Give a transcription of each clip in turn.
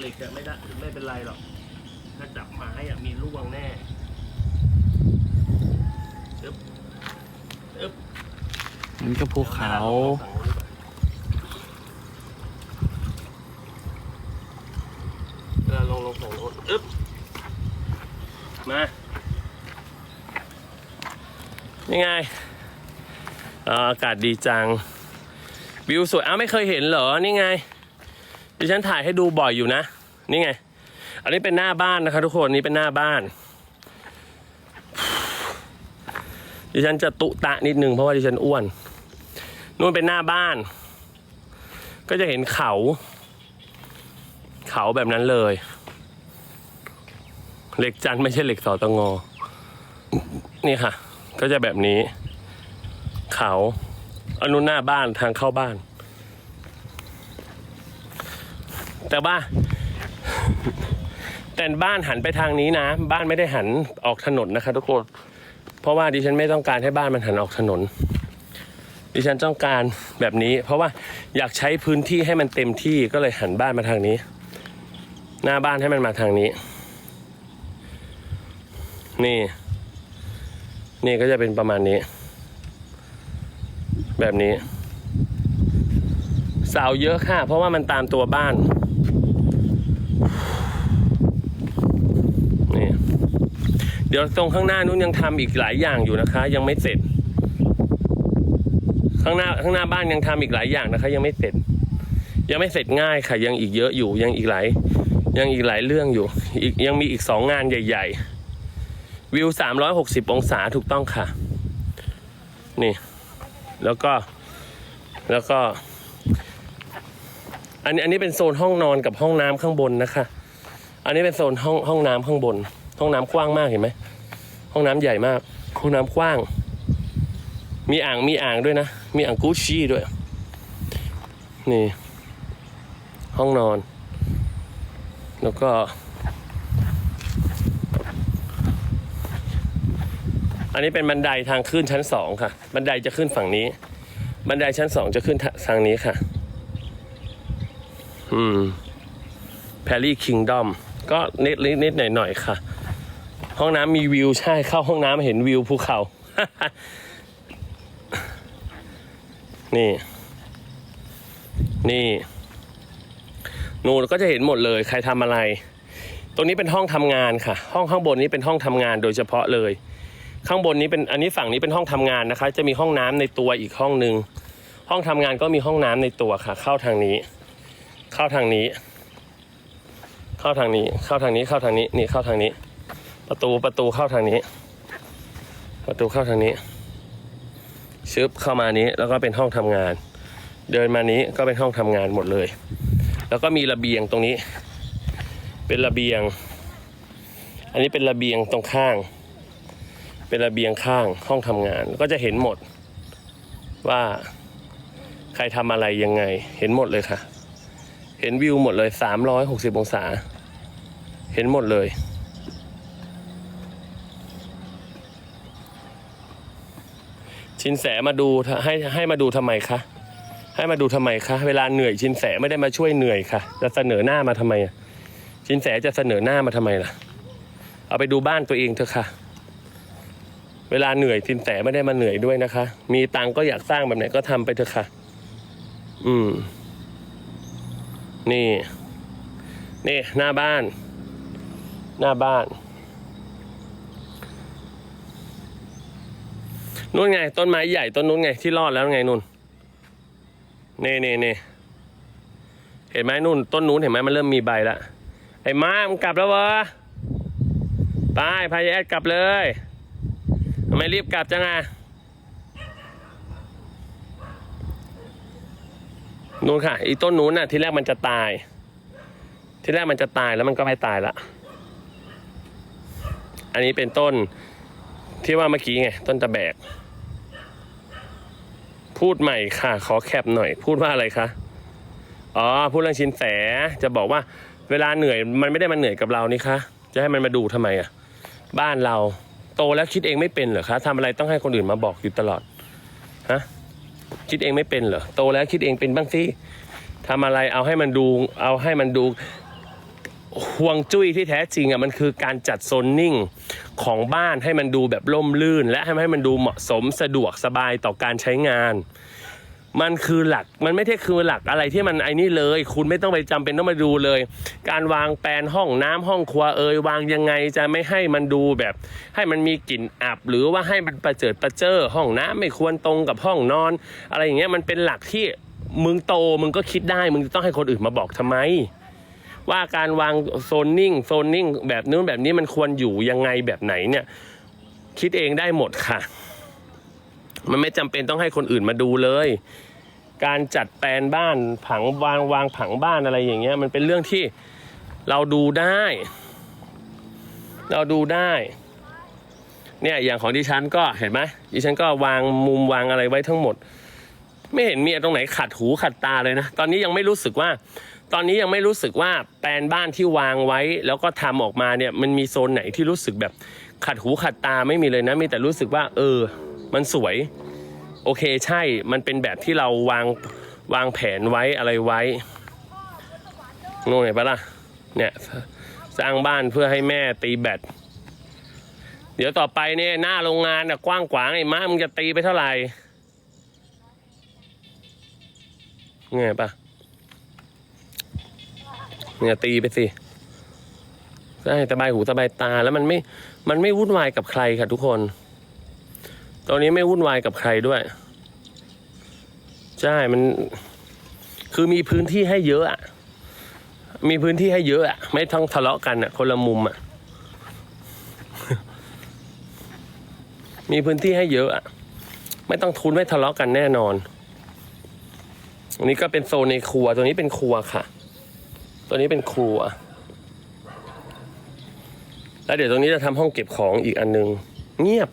เหล็กอะไม่ได้ไม่เป็นไรหรอก ถ้าจับไม้อะมีร่วงแน่อึ๊บอึ๊บมันก็ภูเขา เวลาลงลงฝั่งโน้นอึ๊บมายังไงอ่าอากาศดีจัง วิวสวยอ้าวไม่เคยเห็นเหรอ นี่ไง ดิฉันถ่ายให้ดูบ่อยอยู่นะ นี่ไง อันนี้เป็นหน้าบ้านนะคะทุกคนนี่เป็นหน้าบ้าน ดิฉันจะตุตะนิดนึงเพราะว่าดิฉันอ้วน นู่นเป็นหน้าบ้าน ก็จะเห็นเขา เขาแบบนั้นเลย เหล็กจันไม่ใช่เหล็กสอตงอ นี่ค่ะ ก็จะแบบนี้ เขาอนนู้นหน้าบ้านทางเข้าบ้าน แต่ว่า แต่บ้านหันไปทางนี้นะ บ้านไม่ได้หันออกถนนนะคะทุกคน เพราะว่าดิฉันไม่ต้องการให้บ้านมันหันออกถนน ดิฉันต้องการแบบนี้ เพราะว่าอยากใช้พื้นที่ให้มันเต็มที่ก็เลยหันบ้านมาทางนี้ หน้าบ้านให้มันมาทางนี้ นี่ นี่ก็จะเป็นประมาณนี้ แบบนี้เสาเยอะค่ะ เพราะว่ามันตามตัวบ้าน เดี๋ยวตรงข้างหน้านู้นยังทำอีกหลายอย่างอยู่นะคะ ยังไม่เสร็จ ข้างหน้าข้างหน้าบ้านยังทำอีกหลายอย่างนะคะ ยังไม่เสร็จ ยังไม่เสร็จง่ายค่ะ ยังอีกเยอะอยู่ ยังอีกหลายยังอีกหลายเรื่องอยู่ อีกยังมีอีกสองงานใหญ่ ๆ วิวสามร้อยหกสิบองศาถูกต้องค่ะ นี่ แล้วก็แล้วก็ อันนี้อันนี้เป็นโซนห้องนอนกับห้องน้ำข้างบนนะคะ อันนี้เป็นโซนห้องห้องน้ำข้างบน ห้องน้ำกว้างมากเห็นไหมห้องน้ำใหญ่มากห้องน้ำกว้าง มีอ่างมีอ่างด้วยนะ มีอ่างกูชีด้วย นี่ ห้องนอน แล้วก็ อันนี้เป็นบันไดทางขึ้นชั้นสองค่ะ บันไดจะขึ้นฝั่งนี้ บันไดชั้นสองจะขึ้นทางนี้ค่ะ อืมแพรรี่คิงดอมก็นิดนิดหน่อยหน่อยๆค่ะ ห้องน้ำมีวิวใช่เข้าห้องน้ำเห็นวิวภูเขา นี่ นี่ นู่นก็จะเห็นหมดเลย ใครทำอะไร ตรงนี้เป็นห้องทำงานค่ะ ห้องข้างบนนี้เป็นห้องทำงานโดยเฉพาะเลย ข้างบนนี้เป็นอันนี้ฝั่งนี้เป็นห้องทำงานนะคะ จะมีห้องน้ำในตัวอีกห้องหนึ่งห้องทำงานก็มีห้องน้ำในตัวค่ะ เข้าทางนี้ เข้าทางนี้ เข้าทางนี้ เข้าทางนี้เข้าทางนี้ นี่เข้าทางนี้ ประตูประตูเข้าทางนี้ ประตูเข้าทางนี้ ชึบเข้ามานี้แล้วก็เป็นห้องทำงาน เดินมานี้ก็เป็นห้องทำงานหมดเลย แล้วก็มีระเบียงตรงนี้ เป็นระเบียง อันนี้เป็นระเบียงตรงข้าง เป็นระเบียงข้างห้องทำงาน ก็จะเห็นหมดว่าใครทำอะไรยังไง เห็นหมดเลยค่ะ เห็นวิวหมดเลยสามร้อยหกสิบองศา เห็นหมดเลย ชินแสมาดูให้ให้มาดูทำไมคะให้มาดูทำไมคะเวลาเหนื่อยชินแสไม่ได้มาช่วยเหนื่อยค่ะ จะเสนอหน้ามาทำไมอะชินแสจะเสนอหน้ามาทำไมล่ะ เอาไปดูบ้านตัวเองเถอะค่ะ เวลาเหนื่อยชินแสไม่ได้มาเหนื่อยด้วยนะคะ มีตังก็อยากสร้างแบบไหนก็ทำไปเถอะค่ะ อืม นี่ นี่หน้าบ้าน หน้าบ้าน นู่นไง ต้นไม้ใหญ่ต้นนู้นไงที่รอดแล้วไงนู่นเน่เน่เน่เห็นไหมนู่น ต้นนู้นเห็นไหมมันเริ่มมีใบละไอ้ม้ามึงกลับแล้ววะไปพายแอดกลับเลยทำไมรีบกลับจังอะนู่นค่ะอีต้นนู้นน่ะที่แรกมันจะตาย ที่แรกมันจะตายแล้วมันก็ไม่ตายละอันนี้เป็นต้นที่ว่าเมื่อกี้ไง ต้นตะแบก พูดใหม่ค่ะ ขอแคปหน่อย พูดว่าอะไรคะอ๋อพูดเรื่องชินแสจะบอกว่า เวลาเหนื่อยมันไม่ได้มาเหนื่อยกับเรานี่คะจะให้มันมาดูทำไมอะ บ้านเราโตแล้วคิดเองไม่เป็นเหรอคะทำอะไรต้องให้คนอื่นมาบอกอยู่ตลอดฮะคิดเองไม่เป็นเหรอโตแล้วคิดเองเป็นบ้างสิทำอะไรเอาให้มันดู เอาให้มันดู ห่วงจุ้ยที่แท้จริงอะมันคือการจัดโซนนิ่งของบ้านให้มันดูแบบร่มรื่น และให้ให้มันดูเหมาะสมสะดวกสบายต่อการใช้งาน มันคือหลักมันไม่ใช่คือหลักอะไรที่มันไอ้นี่เลย คุณไม่ต้องไปจำเป็นต้องมาดูเลย การวางแปลนห้องน้ำห้องครัวเอยวางยังไงจะไม่ให้มันดูแบบ ให้มันมีกลิ่นอับ หรือว่าให้มันประเจิดประเจอห้องน้ำไม่ควรตรงกับห้องนอน อะไรอย่างเงี้ยมันเป็นหลักที่มึงโตมึงก็คิดได้ มึงต้องให้คนอื่นมาบอกทำไม ว่าการวางโซนนิ่งโซนนิ่งแบบนู้นแบบนี้มันควรอยู่ยังไงแบบไหนเนี่ย คิดเองได้หมดค่ะ มันไม่จำเป็นต้องให้คนอื่นมาดูเลย การจัดแปลนบ้านผังวางวางผังบ้านอะไรอย่างเงี้ย มันเป็นเรื่องที่เราดูได้ เราดูได้เนี่ยอย่างของดิฉันก็เห็นไหมดิฉันก็วางมุมวางอะไรไว้ทั้งหมด ไม่เห็นมีตรงไหนขัดหูขัดตาเลยนะ ตอนนี้ยังไม่รู้สึกว่า ตอนนี้ยังไม่รู้สึกว่าแปลนบ้านที่วางไว้ แล้วก็ทำออกมาเนี่ยมันมีโซนไหนที่รู้สึกแบบขัดหูขัดตาไม่มีเลยนะมีแต่รู้สึกว่า เออ มันสวย โอเคใช่มันเป็นแบบที่เราวางวางแผนไว้อะไรไว้นู่นเห็นปะล่ะเนี่ยสร้างบ้านเพื่อให้แม่ตีแบตเดี๋ยวต่อไปเนี่ยหน้าโรงงานน่ะกว้างขวางไอ้ม้ามึงจะตีไปเท่าไหร่ไงปะ เนี่ยตีไปสิใช่สบายหูสบายตาแล้วมันไม่ มันไม่วุ่นวายกับใครค่ะทุกคน ตอนนี้ไม่วุ่นวายกับใครด้วย ใช่ มัน คือมีพื้นที่ให้เยอะอะ มีพื้นที่ให้เยอะอะ ไม่ต้องทะเลาะกันอะคนละมุมอะมีพื้นที่ให้เยอะอะไม่ต้องทุนไม่ทะเลาะกันแน่นอนอันนี้ก็เป็นโซนในครัว ตัวนี้เป็นครัวค่ะ ตัวนี้เป็นครัว แล้วเดี๋ยวตรงนี้จะทำห้องเก็บของอีกอันนึง เงียบ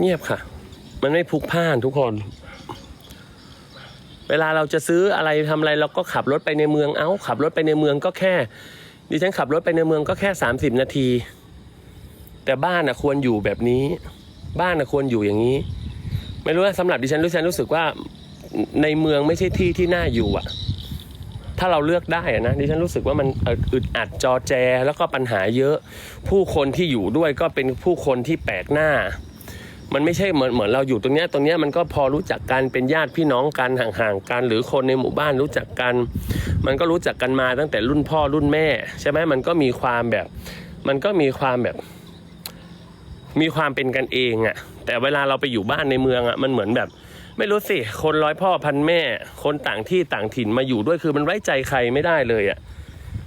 เงียบค่ะ มันไม่พลุกพล่านทุกคน เวลาเราจะซื้ออะไรทำอะไรเราก็ขับรถไปในเมือง เอ้า ขับรถไปในเมืองก็แค่ ดิฉันขับรถไปในเมืองก็แค่สามสิบนาที แต่บ้านอะควรอยู่แบบนี้ บ้านอะควรอยู่อย่างนี้ ไม่รู้ว่าสำหรับดิฉันดิฉันรู้สึกว่าในเมืองไม่ใช่ที่ที่น่าอยู่อะ ถ้าเราเลือกได้อะนะดิฉันรู้สึกว่ามันอึดอัดจอแจ แล้วก็ปัญหาเยอะ ผู้คนที่อยู่ด้วยก็เป็นผู้คนที่แปลกหน้า มันไม่ใช่เหมือนเหมือนเราอยู่ตรงเนี้ยตรงเนี้ยมันก็พอรู้จักกันเป็นญาติพี่น้องกันห่างๆกัน หรือคนในหมู่บ้านรู้จักกัน มันก็รู้จักกันมาตั้งแต่รุ่นพ่อรุ่นแม่ ใช่ไหมมันก็มีความแบบ มันก็มีความแบบ มีความเป็นกันเองอะ่ะ แต่เวลาเราไปอยู่บ้านในเมืองอะ่ะมันเหมือนแบบ ไม่รู้สิ คนร้อยพ่อพันแม่ คนต่างที่ต่างถิ่นมาอยู่ด้วยคือมันไว้ใจใครไม่ได้เลยอะ่ะ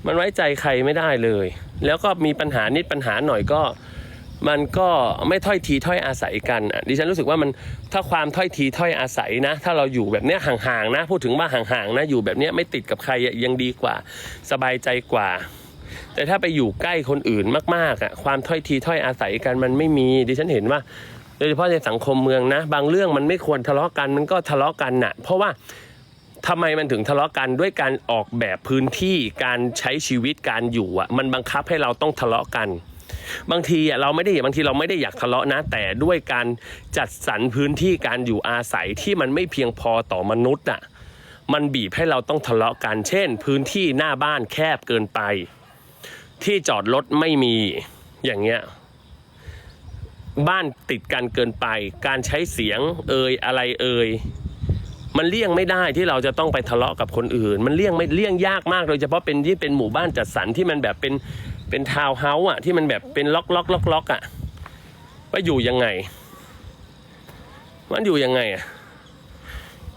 มันไว้ใจใครไม่ได้เลย แล้วก็มีปัญหานิดปัญหาหน่อยก็ มันก็ไม่ถ้อยทีถ้อยอาศัยกันดิฉันรู้สึกว่ามันถ้าความถ้อยทีถ้อยอาศัยนะ ถ้าเราอยู่แบบเนี้ยห่างๆนะ พูดถึงว่าห่างๆนะอยู่แบบเนี้ยไม่ติดกับใครยังดีกว่า สบายใจกว่าแต่ถ้าไปอยู่ใกล้คนอื่นมากๆอะความถ้อยทีถ้อยอาศัยกันมันไม่มีดิฉันเห็นว่า โดยเฉพาะในสังคมเมืองนะ บางเรื่องมันไม่ควรทะเลาะกันมันก็ทะเลาะกันน่ะ เพราะว่าทำไมมันถึงทะเลาะกันด้วยการออกแบบพื้นที่การใช้ชีวิตการอยู่อะ มันบังคับให้เราต้องทะเลาะกัน บางทีอะเราไม่ได้บางทีเราไม่ได้อยากทะเลาะนะ แต่ด้วยการจัดสรรพื้นที่การอยู่อาศัยที่มันไม่เพียงพอต่อมนุษย์อะมันบีบให้เราต้องทะเลาะกัน เช่น พื้นที่หน้าบ้านแคบเกินไป ที่จอดรถไม่มีอย่างเงี้ย บ้านติดกันเกินไป การใช้เสียงเอ่ยอะไรเอ่ยมันเลี่ยงไม่ได้ที่เราจะต้องไปทะเลาะกับคนอื่น มันเลี่ยงไม่เลี่ยงยากมากโดยเฉพาะเป็นที่เป็นหมู่บ้านจัดสรรที่มันแบบเป็นเป็นทาวน์เฮาส์อะที่มันแบบเป็นล็อกล็อกล็อกล็อกอะว่าอยู่ยังไง มันอยู่ยังไงอะ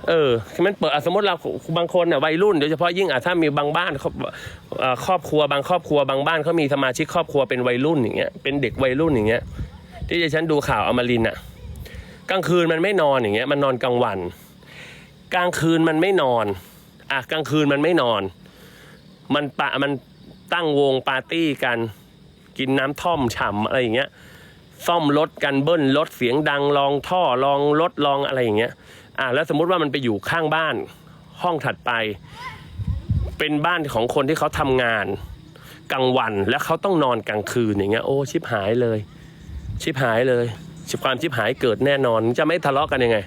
เออมันเปิดสมมติเราบางคนอะวัยรุ่นโดยเฉพาะยิ่งอะถ้ามีบางบ้านเอ่อครอบครัวบางครอบครัวบางบ้านเขามีสมาชิกครอบครัวเป็นวัยรุ่นอย่างเงี้ยเป็นเด็กวัยรุ่นอย่างเงี้ย ที่ดิฉันดูข่าวอมรินอะกลางคืนมันไม่นอนอย่างเงี้ยมันนอนกลางวัน กลางคืนมันไม่นอนอะกลางคืนมันไม่นอน มันปะมันตั้งวงปาร์ตี้กันกินน้ำท่อมฉ่ำอะไรอย่างเงี้ยซ่อมรถกันเบิ้ลรถเสียงดังลองท่อลองรถลองอะไรอย่างเงี้ยอะแล้วสมมุติว่ามันไปอยู่ข้างบ้านห้องถัดไป เป็นบ้านของคนที่เขาทำงานกลางวันแล้วเขาต้องนอนกลางคืนอย่างเงี้ยโอ้ชิบหายเลย ชิบหายเลยชิบความชิบหายเกิดแน่นอนจะไม่ทะเลาะกันยังไง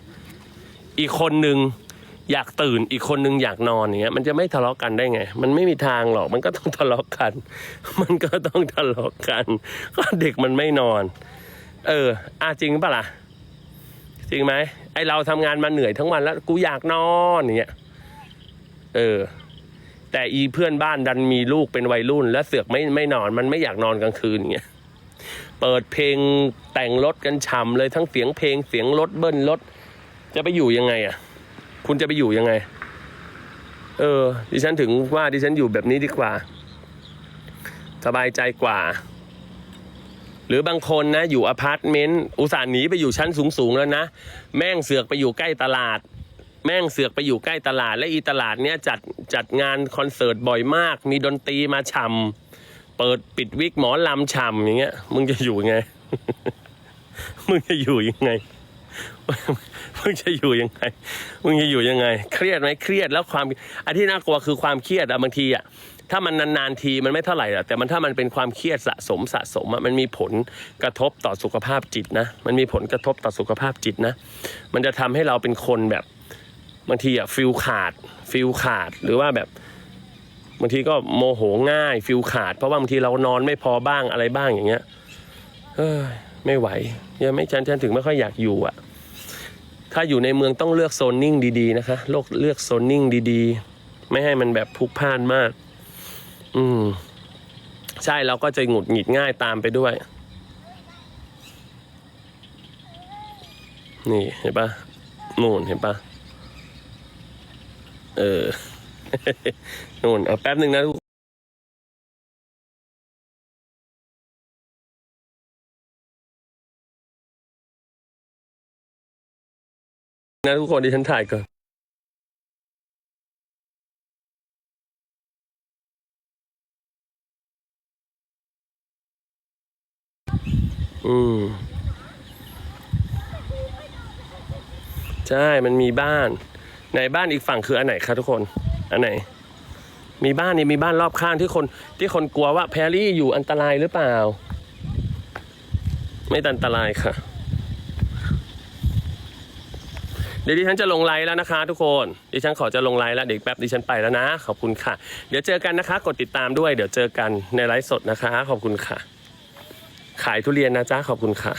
อีกคนหนึ่งอยากตื่นอีกคนนึงอยากนอนอย่างเงี้ยมันจะไม่ทะเลาะกันได้ไง มันไม่มีทางหรอก มันก็ต้องทะเลาะกัน มันก็ต้องทะเลาะกัน ก็เด็กมันไม่นอน เอออาจริงปะล่ะจริงไหมไอเราทำงานมาเหนื่อยทั้งวันแล้วกูอยากนอนอย่างเงี้ยเออ แต่อีเพื่อนบ้านดันมีลูกเป็นวัยรุ่น แล้วเสือกไม่ไม่นอน มันไม่อยากนอนกลางคืนอย่างเงี้ย เปิดเพลงแต่งรถกันฉ่ำเลยทั้งเสียงเพลงเสียงรถเบิ้ลรถ จะไปอยู่ยังไงอะ คุณจะไปอยู่ยังไง เออ ดิฉันถึงว่าดิฉันอยู่แบบนี้ดีกว่า สบายใจกว่า หรือบางคนนะ อยู่อพาร์ตเมนต์อุตส่าห์หนีไปอยู่ชั้นสูงๆแล้วนะ แม่งเสือกไปอยู่ใกล้ตลาดแม่งเสือกไปอยู่ใกล้ตลาดและอีตลาดเนี้ยจัดจัดงานคอนเสิร์ตบ่อยมาก มีดนตรีมาฉ่ำ เปิดปิดวิกหมอลำฉ่ำอย่างเงี้ย มึงจะอยู่ยังไง มึงจะอยู่ยังไง มึงจะอยู่ยังไง มึงจะอยู่ยังไง เครียดไหมเครียดแล้วความอันที่น่ากลัวคือความเครียดอะบางทีอะถ้ามันนานๆทีมันไม่เท่าไหร่อะแต่มันถ้ามันเป็นความเครียดสะสมสะสมอะมันมีผลกระทบต่อสุขภาพจิตนะ มันมีผลกระทบต่อสุขภาพจิตนะ มันจะทำให้เราเป็นคนแบบ บางทีอะฟิลขาดฟิลขาดหรือว่าแบบ บางทีก็โมโหง่ายฟิลขาด เพราะว่าบางทีเรานอนไม่พอบ้างอะไรบ้างอย่างเงี้ยเฮ้ยไม่ไหวยังไม่ฉันฉันถึงไม่ค่อยอยากอยู่อะถ้าอยู่ในเมืองต้องเลือกโซนนิ่งดีๆนะคะโลกเลือกโซนนิ่งดีๆ ไม่ให้มันแบบพลุกพล่านมาก อืม ใช่เราก็จะหงุดหงิดง่ายตามไปด้วย นี่เห็นปะนู่นเห็นปะเออ นู่นเอาแป๊บหนึ่งนะทุกนะทุกคนที่ฉันถ่ายก่อนอืมใช่ มันมีบ้าน ในบ้านอีกฝั่งคืออันไหนคะทุกคน อันไหน มีบ้านนี่มีบ้านรอบข้างที่คนที่คนกลัวว่าแพรรี่อยู่อันตรายหรือเปล่า ไม่อันตรายค่ะ เดี๋ยวดิฉันจะลงไลน์แล้วนะคะ ทุกคน ดิฉันขอจะลงไลน์แล้วเดี๋ยวอีกแป๊บดิฉันไปแล้วนะ ขอบคุณค่ะ เดี๋ยวเจอกันนะคะ กดติดตามด้วย เดี๋ยวเจอกันในไลฟ์สดนะคะ ขอบคุณค่ะ ขายทุเรียนนะจ๊ะขอบคุณค่ะ